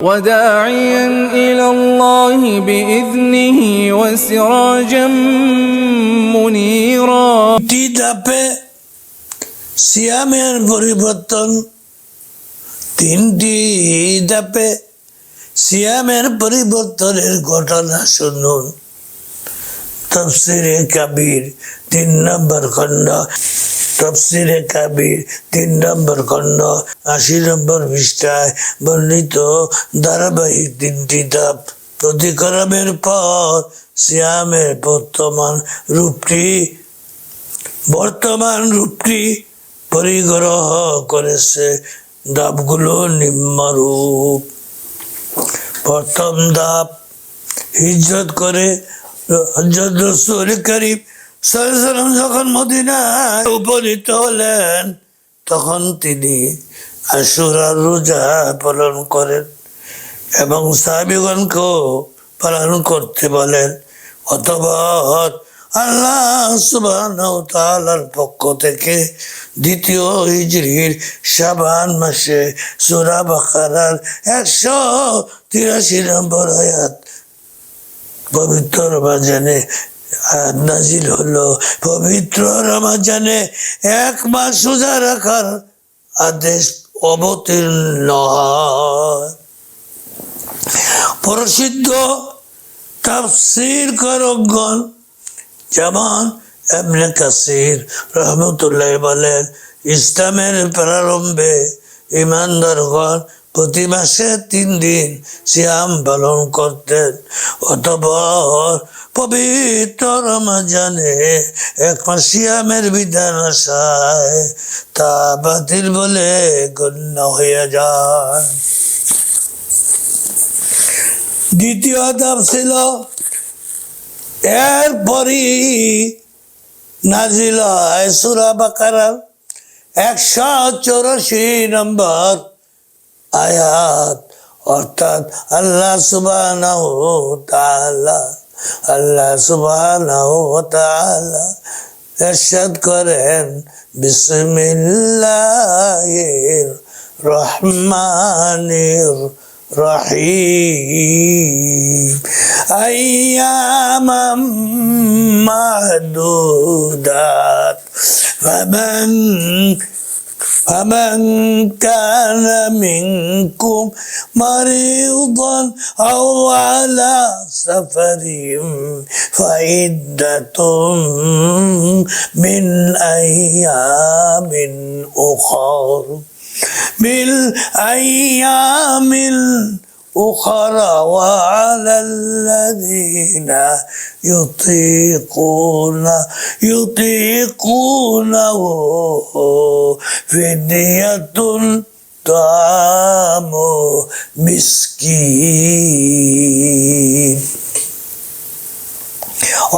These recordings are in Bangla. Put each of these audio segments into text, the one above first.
وداعيا إلى الله بإذنه وسراجا منيرا তিনটি ধাপে সিয়ামের পরিবর্তন তিনটি ধাপে সিয়ামের পরিবর্তনের ঘটনা শুনুন তফসিরে কাবির তিন নম্বর খণ্ড। তফসিরে কাবির তিন নম্বর খণ্ড, আশি নম্বর পৃষ্ঠায় বর্ণিত ধারাবাহিক তিনটি ধাপ। অতিক্রমের পর শ্যামের বর্তমান রূপটি বর্তমান রূপটি পরিগ্রহ করেছে ধাপগুলো নিম্নরূপ। প্রথম ধাপ, হিজরত করে হজরত রসুল করিম যখন মদিনায় উপনীত হলেন, তখন তিনি আশুরার রোজা পালন করেন এবং সাহাবিগণকেও পালন করতে বলেন। অতঃপর আল্লাহ তাআলার পক্ষ থেকে দ্বিতীয় হিজরির শাবান মাসে সূরা বাকারার একশো তিরাশি নম্বর আয়াত পবিত্র রমাজানে নাজিল হলো পবিত্র রমাজানে এক মাস সোজা রাখার আদেশ অবতীর্ণ প্রসিদ্ধ তাফসির করগণ যেমন এমনি কাসির রহমতুল্লাহ বলেন, ইসলামের প্রারম্ভে ইমানদারগণ প্রতি মাসে তিন দিন সিয়াম পালন করতেন। অতপর পবিত্র রমাজানে এক মাস সিয়ামের বিধান আসায় তা বাতিল বলে গণ্য হয়ে যায়। দ্বিতীয় ধাপ ছিল, এরপরই নাজিল সুরা বাকারার একশো চৌরাশি নম্বর আয়াত অর্থাৎ আল্লাহ সুবাহ আল্লাহ সুবাহ এরশাদ করেন বিসমিল্লাহির রহমানির رحيم أياما معدودات فمن فمن كان منكم مريضا أو على سفر فعدة من أيام أخر. بالأيام الأخرى وعلى الذين يطيقون يطيقونه فدية طعام مسكين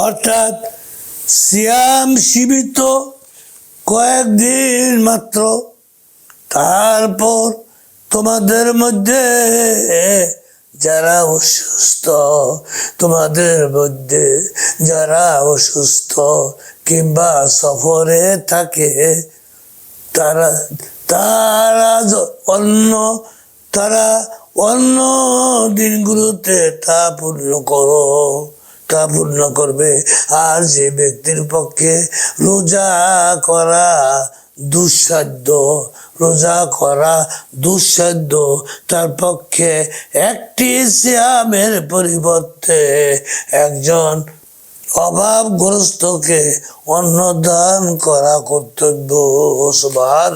অর্থাৎ সিয়াম সীমিত কয়েকদিন মাত্র তারপর তোমাদের মধ্যে যারা অসুস্থ, তোমাদের মধ্যে যারা অসুস্থ কিংবা সফরে থাকে, তারা তারা অন্য তারা অন্য দিনগুলোতে তা পূর্ণ করো, তা পূর্ণ করবে। আর যে ব্যক্তির পক্ষে রোজা করা দুঃসাধ্য, রোজা করা দুঃসাধ্য। তার পক্ষে একটি শ্যামের পরিবর্তে একজন অভাবগ্রস্তকে অন্নদান করা কর্তব্য সুবাহ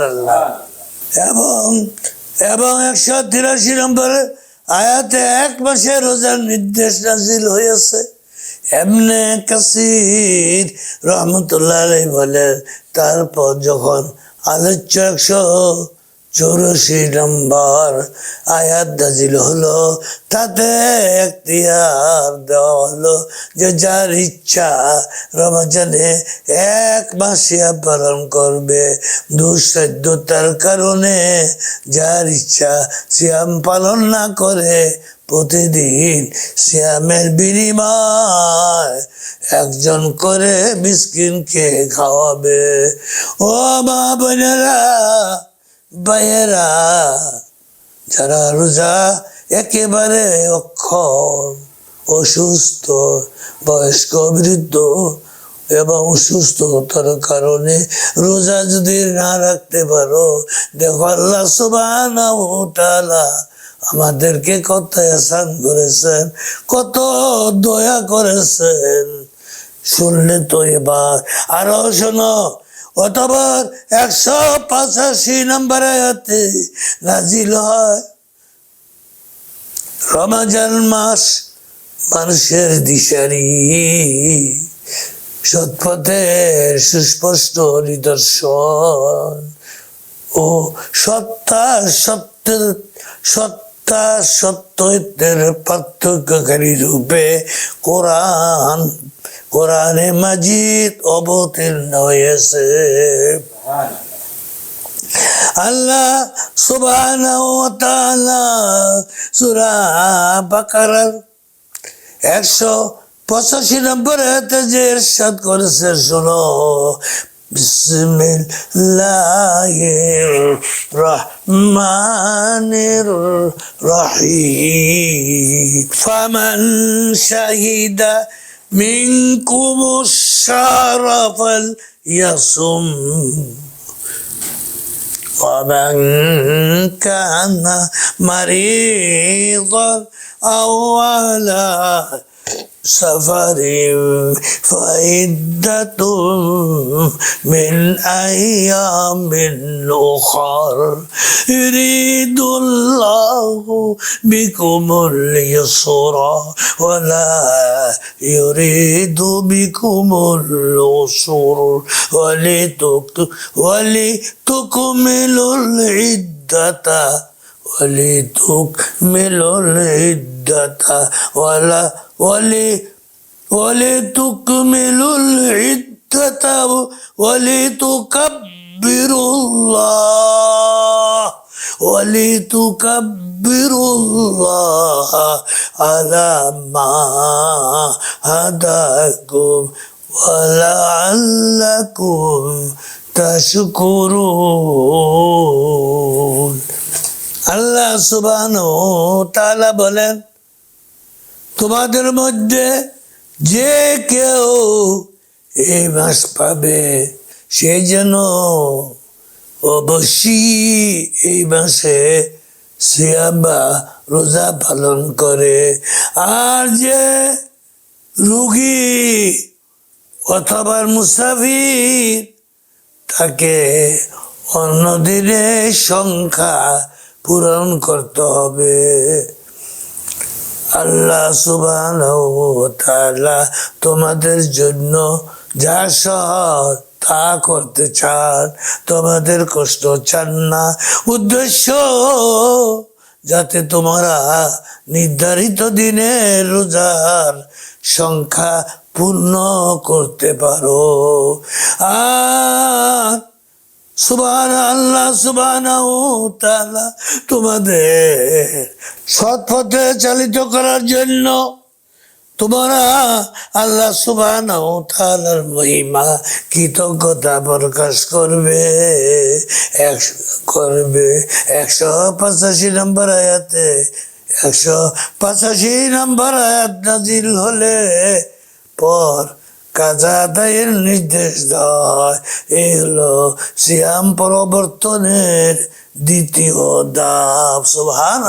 এবং এবং একশো তিরাশি নম্বরে আয়াতে এক মাসে রোজার নির্দেশ নাজিল হয়েছে এমনে কাসির রহমতুল্লাহ বলেন তারপর যখন আলোচ্য একশো চৌরাশি নম্বর আয়াত নাজিল হলো, তাতে এখতিয়ার দেওয়া হলো যে যার ইচ্ছা রমজানে এক মাসিয়া পালন করবে। দুঃসাধ্যতার কারণে যার ইচ্ছা সিয়াম পালন না করে প্রতিদিন সিয়ামের বিনিময় একজন করে মিসকিনকে খাওয়াবে। ও মা বোনেরা, ভাইয়েরা, যারা রোজা একেবারে অক্ষম অসুস্থ বয়স্ক, বৃদ্ধ এবং সুস্থতার কারণে রোজা যদি না রাখতে পারো, দেখো আল্লাহ তাআলা আমাদেরকে কত এসান করেছেন, কত দয়া করেছেন। শুনলে তো এবার। আরও শোনো অতবার একশো পঁচাশি নম্বর আয়াতে নাজিল হয়, রমাজান মাস মানুষের দিশারি। সৎপথের সুস্পষ্ট নিদর্শন। ও সত্তা সত্যের সত্যের পার্থক্যকারী রূপে কোরআন, কোরআনে মাজিদ অবতীর্ণ হয়েছে। আল্লাহ তাআলা সূরা বাকারার একশো পঁচাশি নম্বর যে ইরশাদ করেছে, শোনো بسم الله الرحمن الرحيم فمن شهد منكم الشهر فليصم ومن كان مريضا أو على سفر فعدة من أيام أخر يريد الله بكم اليسر ولا يريد بكم العسر. ولتك ولتكملوا العدة ولتكملوا العدة ولا ولي ولتكملوا العدة ولتكبروا الله ولتكبروا الله على ما هداكم ولعلكم تشكرون الله سبحانه وتعالى بلند তোমাদের মধ্যে যে কেউ এই মাস পাবে, সে যেন অবশ্যই এই মাসে সিয়াম রোজা পালন করে। আর যে রুগী অথবা মুসাফির, তাকে অন্য দিনের সংখ্যা পূরণ করতে হবে। আল্লাহ তাআলা তোমাদের জন্য যা সহজ তা করতে চান, তোমাদের কষ্ট চান না। উদ্দেশ্য, যাতে তোমরা নির্ধারিত দিনের রোজার সংখ্যা পূর্ণ করতে পারো। আর সুবান আল্লাহ সুবান তোমাদের সৎ পথে চালিত করার জন্য তোমরা আল্লাহ সুবান তালার মহিমা, কৃতজ্ঞতা প্রকাশ করবে। একশো করবে। একশো পঁচাশি নম্বর আয়াতে, একশো পঁচাশি নম্বর আয়াত নাজিল হলে পর কাজা আদায়ের নির্দেশ দেওয়া হয় এই হলো সিয়াম প্রবর্তনের দ্বিতীয় ধাপ। সুবহান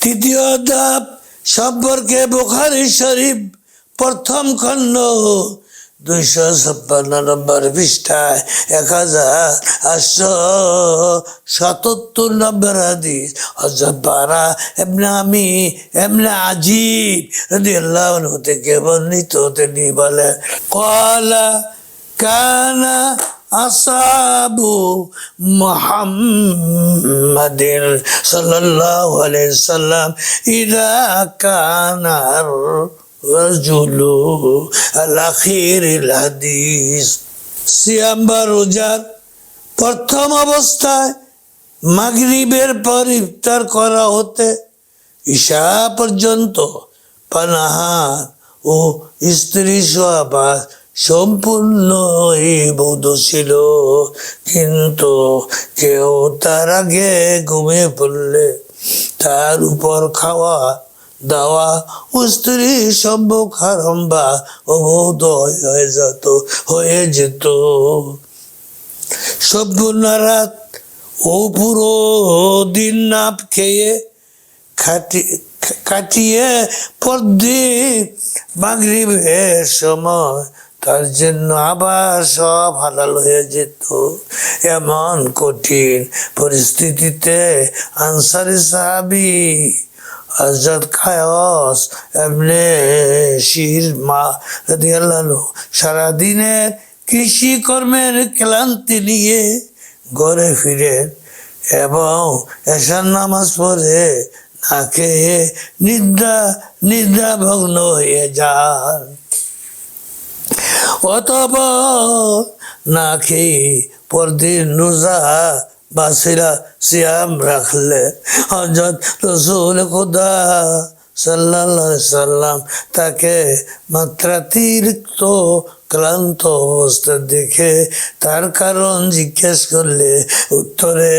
তৃতীয় ধাপ সম্পর্কে বোখারি শরীফ প্রথম খণ্ড দুইশো ছাপ্পান্ন নম্বর পৃষ্ঠায় এক হাজার আটশো সাতাত্তর নম্বর হাদিস হজরত বারা এমনি আমি এমনি আজিব যদি আল্লাহ থেকে বর্ণিত তিনি বলেন, কলা কানা আসাবু মুহাম্মাদিন আলাইহি সাল্লাম ইরা কানার রোজার প্রথম অবস্থায় মাগরিবের পর ইফতার করা হতে ঈশা পর্যন্ত পানাহার ও স্ত্রী সহবাস সম্পূর্ণই বৌদ্ধ ছিল। কিন্তু কেউ তার আগে ঘুমিয়ে পড়লে তার উপর খাওয়া দাওয়া ও স্ত্রী সম্ভব হারম্বা অবৌধ হয়ে যেত হয়ে যেত। সম্পূর্ণ রাত ও পুরো দিন নাপ খেয়ে খাটি কাটিয়ে পরদিন মাগরিবের সময় তার জন্য আবার সব হালাল হয়ে যেত। এমন কঠিন পরিস্থিতিতে আনসারি সাহাবি হজরত কায়স এমনি শির মা সারাদিনের কৃষি কর্মের ক্লান্তি নিয়ে ঘরে ফিরেন এবং এসার নামাজ পড়ে না খেয়ে নিদ্রা নিদ্রা ভগ্ন হয়ে যান। অতপর না পরদিন রোজা বাসিরা সিয়াম রাখলে হজরত রসুল খুদা আলাইহি সাল্লাম তাকে মাত্রাতিরিক্ত ক্লান্ত অবস্থা দেখে তার কারণ জিজ্ঞেস করলে, উত্তরে,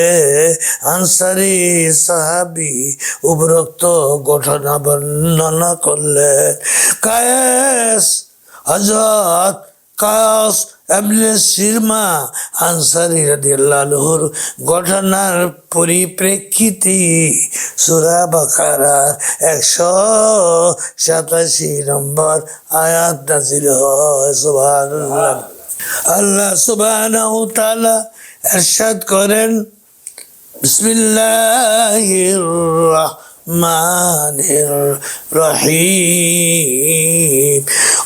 আনসারি সাহাবি উপরোক্ত ঘটনা বর্ণনা করলেন, কায়েস হজরত কায়স এমনি সিরমা আনসারি রাদিয়াল্লাহুর ঘটনার পরিপ্রেক্ষিতে সুরা বাকারার একশো সাতাশি নম্বর আয়াত নাজিল হয়, সুবহানাল্লাহ। আল্লাহ সুবহানাহু ইরশাদ করেন, বিসমিল্লাহির الرحمن الرحيم.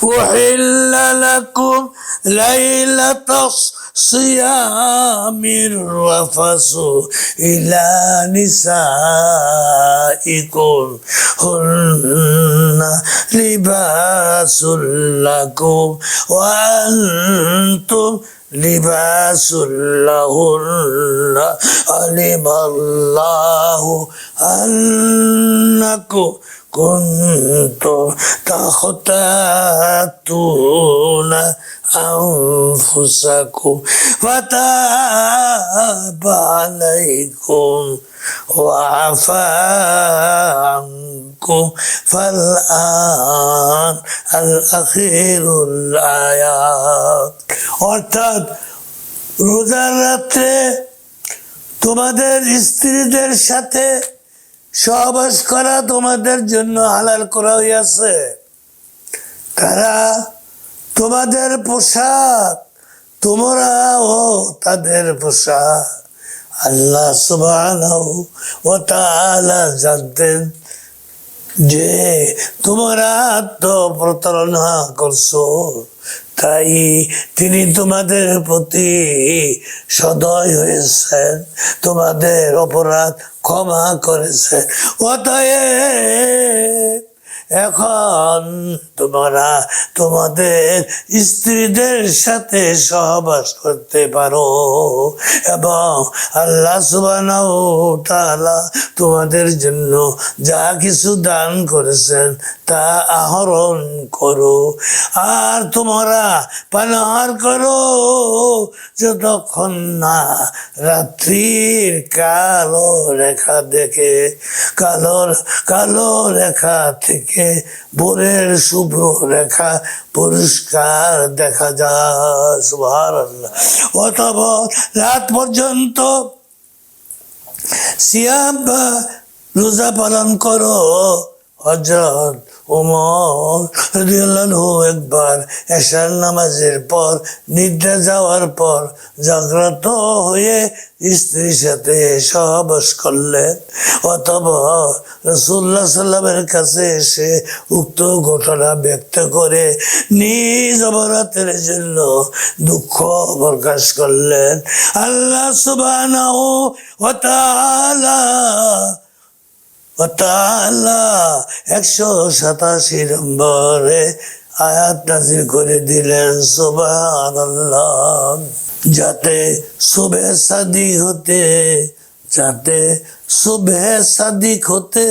أحل لكم ليلة الصلاة الصيام الرفث إلى نسائكم هن لباس لكم وأنتم لباس لهن علم الله أنكم كنتم تختاتون أنفسكم فتاب عليكم وعفى عنكم فالآن الأخير الآيات অর্থাৎ রোজার রাত্রে তোমাদের স্ত্রীদের সাথে সহবাস করা তোমাদের জন্য হালাল করা হইয়াছে তারা তোমাদের পোশাক, তোমরাও তাদের পোশাক। আল্লাহ তাআলা জানতেন যে তোমরা তো প্রতারণা করছ, তাই তিনি তোমাদের প্রতি সদয় হয়েছেন, তোমাদের অপরাধ ক্ষমা করেছেন। অতএব এখন তোমরা তোমাদের স্ত্রীদের সাথে সহবাস করতে পারো এবং আল্লাহ তাআলা তোমাদের জন্য যা কিছু দান করেছেন তা আহরণ করো। আর তোমরা পানাহার করো যতক্ষণ না রাত্রির কালো রেখা দেখে কালোর কালো রেখা থেকে ভোরের শুভ্র রেখা পরিষ্কার দেখা যায়। রাত পর্যন্ত সিয়াম বা রোজা পালন করো। হজরত রাদিয়াল্লাহু একবার এশার নামাজের পর নিদ্রা যাওয়ার পর জাগ্রত হয়ে স্ত্রীর সাথে সহবাস করলেন। অথবা রসুল্লাহ সাল্লামের কাছে এসে উক্ত ঘটনা ব্যক্ত করে নিজ অপরাধের জন্য দুঃখ প্রকাশ করলেন। আল্লাহ তাআলা একশো সাতাশি নম্বরে আয়াত নাজির করে দিলেন, সুবহানাল্লাহ। যাতে শুভে সাদি হতে, যাতে শুভে সাদিক হতে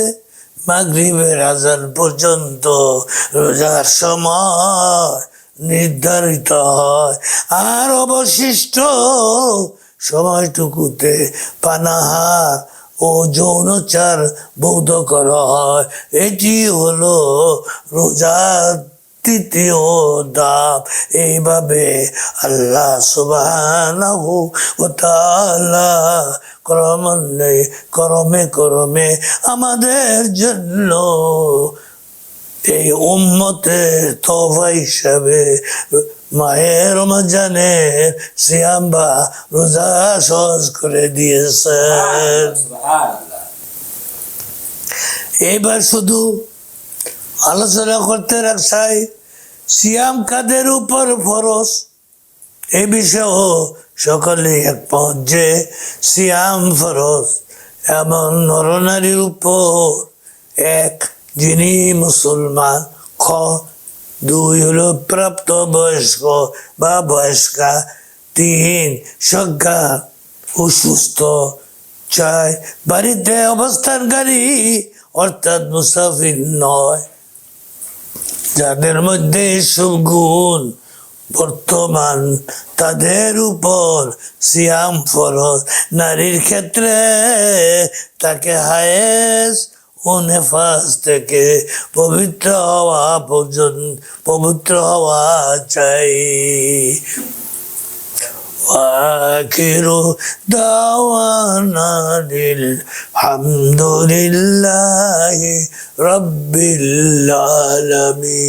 মাগরিবের আজান পর্যন্ত রোজার সময় নির্ধারিত হয়। আর অবশিষ্ট সময়টুকুতে পানাহার ও যৌনচার বৌদ্ধ করা। হয় এটি হলো রোজার তৃতীয় দাম এইভাবে আল্লাহ সুবাহ ক্রমান্বয়ে ক্রমে ক্রমে আমাদের জন্য এই উম্মতের তোফা হিসাবে মায়ের রমজানের সিয়াম বা রোজা সহজ করে দিয়েছেন। এইবার শুধু আলোচনা করতে রাখাই সিয়াম কাদের উপর ফরস এই বিষয়েও সকলে একমত যে সিয়াম ফরজ, এমন নরনারীর উপর। এক যিনি মুসলমান, খ, দুই হলো প্রাপ্ত বয়স্ক বা বয়স্কা, তিন সজ্ঞা অসুস্থ, চার, বাড়িতে অবস্থানকারী, অর্থাৎ মুসাফির নয়। যাদের মধ্যে এসব গুণ বর্তমান, তাদের উপর সিয়াম ফরজ। নারীর ক্ষেত্রে তাকে হায়েস ও নেফাস থেকে পবিত্র হওয়া পর্যন্ত পবিত্র হওয়া চাই وآخر دعوانا الحمد لله رب العالمين